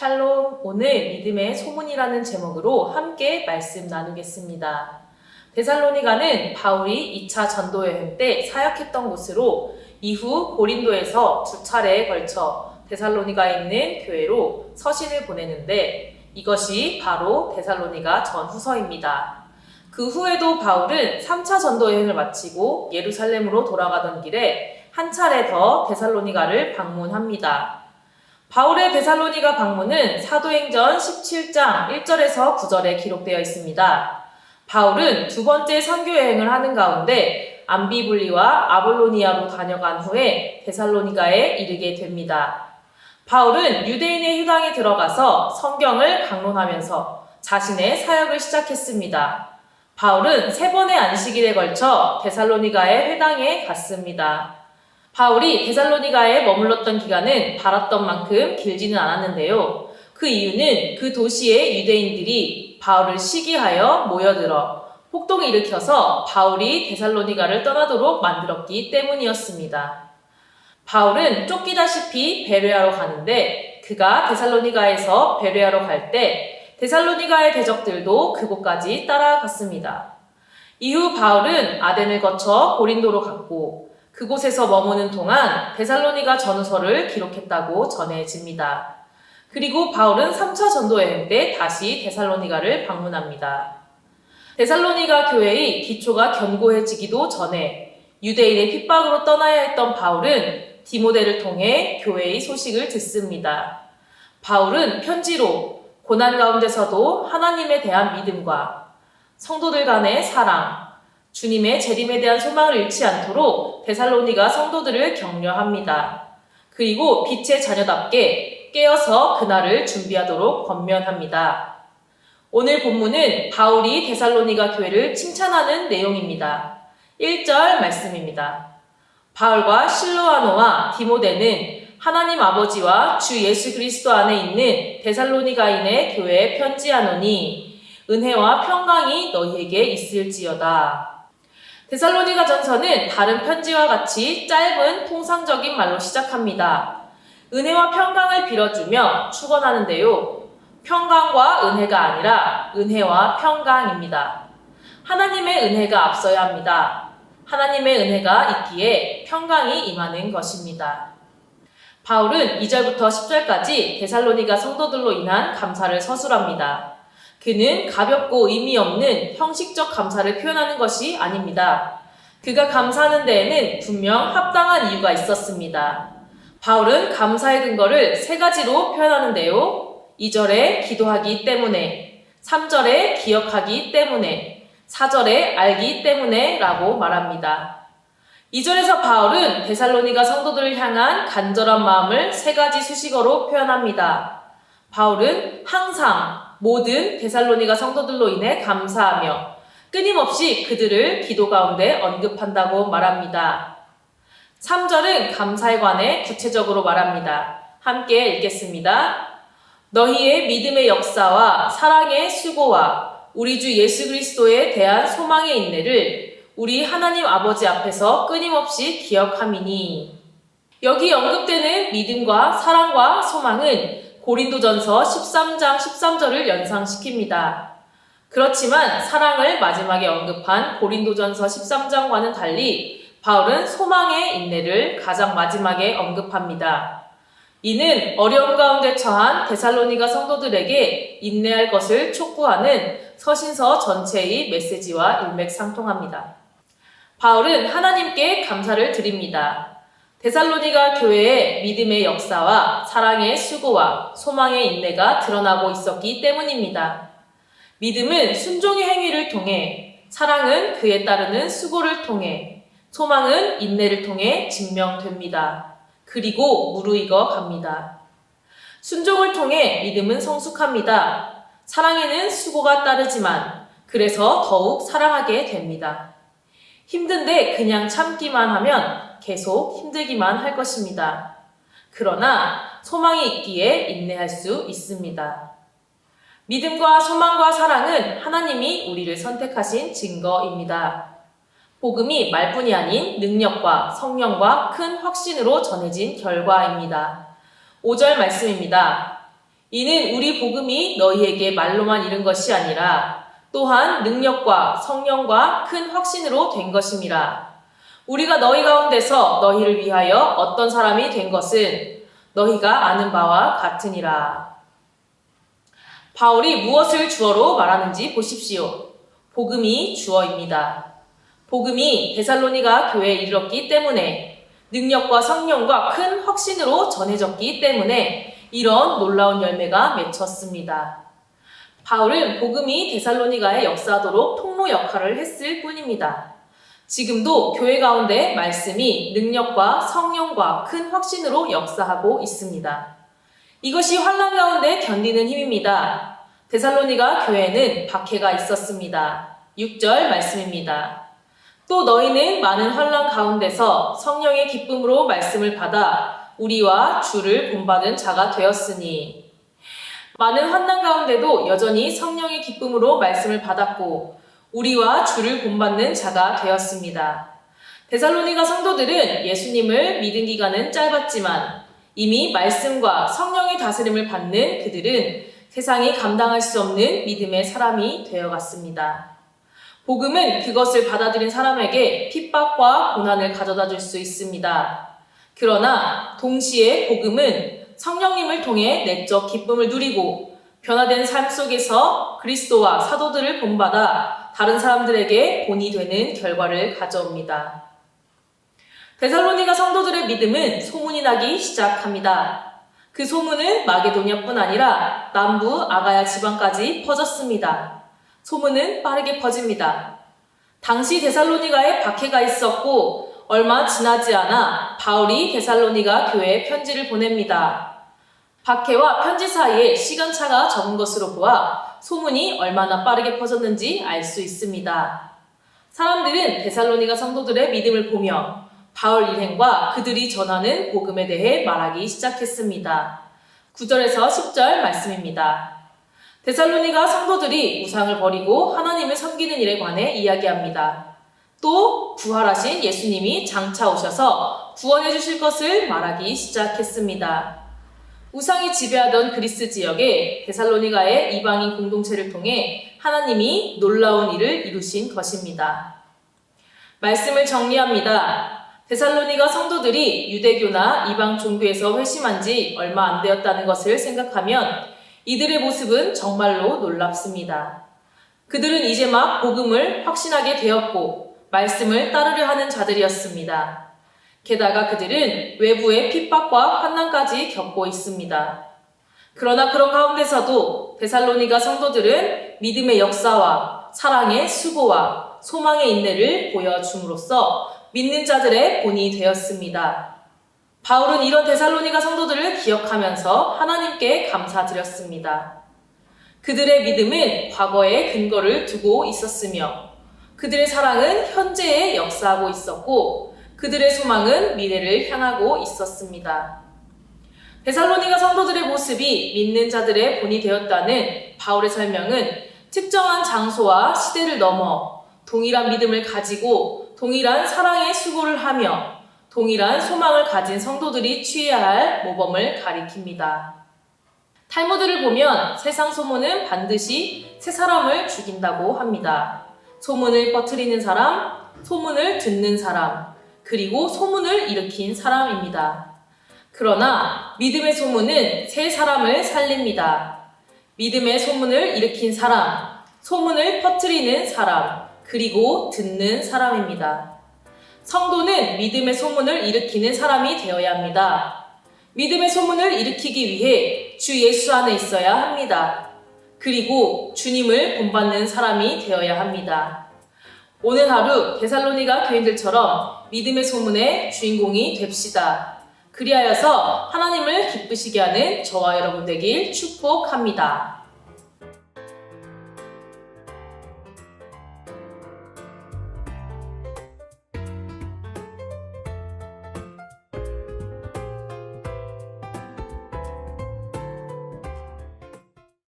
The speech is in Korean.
샬롬, 오늘 믿음의 소문이라는 제목으로 함께 말씀 나누겠습니다. 데살로니가는 바울이 2차 전도 여행 때 사역했던 곳으로 이후 고린도에서 두 차례에 걸쳐 데살로니가에 있는 교회로 서신을 보내는데 이것이 바로 데살로니가 전후서입니다. 그 후에도 바울은 3차 전도 여행을 마치고 예루살렘으로 돌아가던 길에 한 차례 더 데살로니가를 방문합니다. 바울의 데살로니가 방문은 사도행전 17장 1절에서 9절에 기록되어 있습니다. 바울은 두 번째 선교 여행을 하는 가운데 암비블리와 아볼로니아로 다녀간 후에 데살로니가에 이르게 됩니다. 바울은 유대인의 휴당에 들어가서 성경을 강론하면서 자신의 사역을 시작했습니다. 바울은 세 번의 안식일에 걸쳐 데살로니가의 회당에 갔습니다. 바울이 데살로니가에 머물렀던 기간은 바랐던 만큼 길지는 않았는데요. 그 이유는 그 도시의 유대인들이 바울을 시기하여 모여들어 폭동을 일으켜서 바울이 데살로니가를 떠나도록 만들었기 때문이었습니다. 바울은 쫓기다시피 베레아로 가는데 그가 데살로니가에서 베레아로 갈 때 데살로니가의 대적들도 그곳까지 따라갔습니다. 이후 바울은 아덴을 거쳐 고린도로 갔고 그곳에서 머무는 동안 데살로니가 전후서를 기록했다고 전해집니다. 그리고 바울은 3차 전도 여행 때 다시 데살로니가를 방문합니다. 데살로니가 교회의 기초가 견고해지기도 전에 유대인의 핍박으로 떠나야 했던 바울은 디모데를 통해 교회의 소식을 듣습니다. 바울은 편지로 고난 가운데서도 하나님에 대한 믿음과 성도들 간의 사랑, 주님의 재림에 대한 소망을 잃지 않도록 데살로니가 성도들을 격려합니다. 그리고 빛의 자녀답게 깨어서 그날을 준비하도록 권면합니다. 오늘 본문은 바울이 데살로니가 교회를 칭찬하는 내용입니다. 1절 말씀입니다. 바울과 실로아노와 디모데는 하나님 아버지와 주 예수 그리스도 안에 있는 데살로니가인의 교회에 편지하노니 은혜와 평강이 너희에게 있을지어다. 데살로니가 전서는 다른 편지와 같이 짧은 통상적인 말로 시작합니다. 은혜와 평강을 빌어주며 축원하는데요. 평강과 은혜가 아니라 은혜와 평강입니다. 하나님의 은혜가 앞서야 합니다. 하나님의 은혜가 있기에 평강이 임하는 것입니다. 바울은 2절부터 10절까지 데살로니가 성도들로 인한 감사를 서술합니다. 그는 가볍고 의미 없는 형식적 감사를 표현하는 것이 아닙니다. 그가 감사하는 데에는 분명 합당한 이유가 있었습니다. 바울은 감사의 근거를 세 가지로 표현하는데요. 2절에 기도하기 때문에, 3절에 기억하기 때문에, 4절에 알기 때문에 라고 말합니다. 2절에서 바울은 데살로니가 성도들을 향한 간절한 마음을 세 가지 수식어로 표현합니다. 바울은 항상 모든 데살로니가 성도들로 인해 감사하며 끊임없이 그들을 기도 가운데 언급한다고 말합니다. 3절은 감사에 관해 구체적으로 말합니다. 함께 읽겠습니다. 너희의 믿음의 역사와 사랑의 수고와 우리 주 예수 그리스도에 대한 소망의 인내를 우리 하나님 아버지 앞에서 끊임없이 기억함이니 여기 언급되는 믿음과 사랑과 소망은 고린도전서 13장 13절을 연상시킵니다. 그렇지만 사랑을 마지막에 언급한 고린도전서 13장과는 달리 바울은 소망의 인내를 가장 마지막에 언급합니다. 이는 어려움 가운데 처한 데살로니가 성도들에게 인내할 것을 촉구하는 서신서 전체의 메시지와 일맥상통합니다. 바울은 하나님께 감사를 드립니다. 데살로니가 교회의 믿음의 역사와 사랑의 수고와 소망의 인내가 드러나고 있었기 때문입니다. 믿음은 순종의 행위를 통해, 사랑은 그에 따르는 수고를 통해, 소망은 인내를 통해 증명됩니다. 그리고 무르익어 갑니다. 순종을 통해 믿음은 성숙합니다. 사랑에는 수고가 따르지만, 그래서 더욱 사랑하게 됩니다. 힘든데 그냥 참기만 하면 계속 힘들기만 할 것입니다. 그러나 소망이 있기에 인내할 수 있습니다. 믿음과 소망과 사랑은 하나님이 우리를 선택하신 증거입니다. 복음이 말뿐이 아닌 능력과 성령과 큰 확신으로 전해진 결과입니다. 5절 말씀입니다. 이는 우리 복음이 너희에게 말로만 이른 것이 아니라 또한 능력과 성령과 큰 확신으로 된 것임이라. 우리가 너희 가운데서 너희를 위하여 어떤 사람이 된 것은 너희가 아는 바와 같으니라. 바울이 무엇을 주어로 말하는지 보십시오. 복음이 주어입니다. 복음이 데살로니가 교회에 이르렀기 때문에 능력과 성령과 큰 확신으로 전해졌기 때문에 이런 놀라운 열매가 맺혔습니다. 바울은 복음이 데살로니가에 역사하도록 통로 역할을 했을 뿐입니다. 지금도 교회 가운데 말씀이 능력과 성령과 큰 확신으로 역사하고 있습니다. 이것이 환란 가운데 견디는 힘입니다. 데살로니가 교회에는 박해가 있었습니다. 6절 말씀입니다. 또 너희는 많은 환란 가운데서 성령의 기쁨으로 말씀을 받아 우리와 주를 본받은 자가 되었으니 많은 환난 가운데도 여전히 성령의 기쁨으로 말씀을 받았고 우리와 주를 본받는 자가 되었습니다. 데살로니가 성도들은 예수님을 믿은 기간은 짧았지만 이미 말씀과 성령의 다스림을 받는 그들은 세상이 감당할 수 없는 믿음의 사람이 되어갔습니다. 복음은 그것을 받아들인 사람에게 핍박과 고난을 가져다 줄 수 있습니다. 그러나 동시에 복음은 성령님을 통해 내적 기쁨을 누리고 변화된 삶 속에서 그리스도와 사도들을 본받아 다른 사람들에게 본이 되는 결과를 가져옵니다. 데살로니가 성도들의 믿음은 소문이 나기 시작합니다. 그 소문은 마게도냐뿐 아니라 남부 아가야 지방까지 퍼졌습니다. 소문은 빠르게 퍼집니다. 당시 데살로니가에 박해가 있었고 얼마 지나지 않아 바울이 데살로니가 교회에 편지를 보냅니다. 박해와 편지 사이에 시간차가 적은 것으로 보아 소문이 얼마나 빠르게 퍼졌는지 알 수 있습니다. 사람들은 데살로니가 성도들의 믿음을 보며 바울 일행과 그들이 전하는 복음에 대해 말하기 시작했습니다. 9절에서 10절 말씀입니다. 데살로니가 성도들이 우상을 버리고 하나님을 섬기는 일에 관해 이야기합니다. 또 부활하신 예수님이 장차 오셔서 구원해 주실 것을 말하기 시작했습니다. 우상이 지배하던 그리스 지역에 데살로니가의 이방인 공동체를 통해 하나님이 놀라운 일을 이루신 것입니다. 말씀을 정리합니다. 데살로니가 성도들이 유대교나 이방 종교에서 회심한 지 얼마 안 되었다는 것을 생각하면 이들의 모습은 정말로 놀랍습니다. 그들은 이제 막 복음을 확신하게 되었고 말씀을 따르려 하는 자들이었습니다. 게다가 그들은 외부의 핍박과 환난까지 겪고 있습니다. 그러나 그런 가운데서도 데살로니가 성도들은 믿음의 역사와 사랑의 수고와 소망의 인내를 보여줌으로써 믿는 자들의 본이 되었습니다. 바울은 이런 데살로니가 성도들을 기억하면서 하나님께 감사드렸습니다. 그들의 믿음은 과거에 근거를 두고 있었으며 그들의 사랑은 현재에 역사하고 있었고 그들의 소망은 미래를 향하고 있었습니다. 데살로니가 성도들의 모습이 믿는 자들의 본이 되었다는 바울의 설명은 특정한 장소와 시대를 넘어 동일한 믿음을 가지고 동일한 사랑의 수고를 하며 동일한 소망을 가진 성도들이 취해야 할 모범을 가리킵니다. 탈무드를 보면 세상 소문은 반드시 새 사람을 죽인다고 합니다. 소문을 퍼뜨리는 사람, 소문을 듣는 사람, 그리고 소문을 일으킨 사람입니다. 그러나 믿음의 소문은 새 사람을 살립니다. 믿음의 소문을 일으킨 사람, 소문을 퍼뜨리는 사람, 그리고 듣는 사람입니다. 성도는 믿음의 소문을 일으키는 사람이 되어야 합니다. 믿음의 소문을 일으키기 위해 주 예수 안에 있어야 합니다. 그리고 주님을 본받는 사람이 되어야 합니다. 오늘 하루 데살로니가 교인들처럼 믿음의 소문의 주인공이 됩시다. 그리하여서 하나님을 기쁘시게 하는 저와 여러분 되길 축복합니다.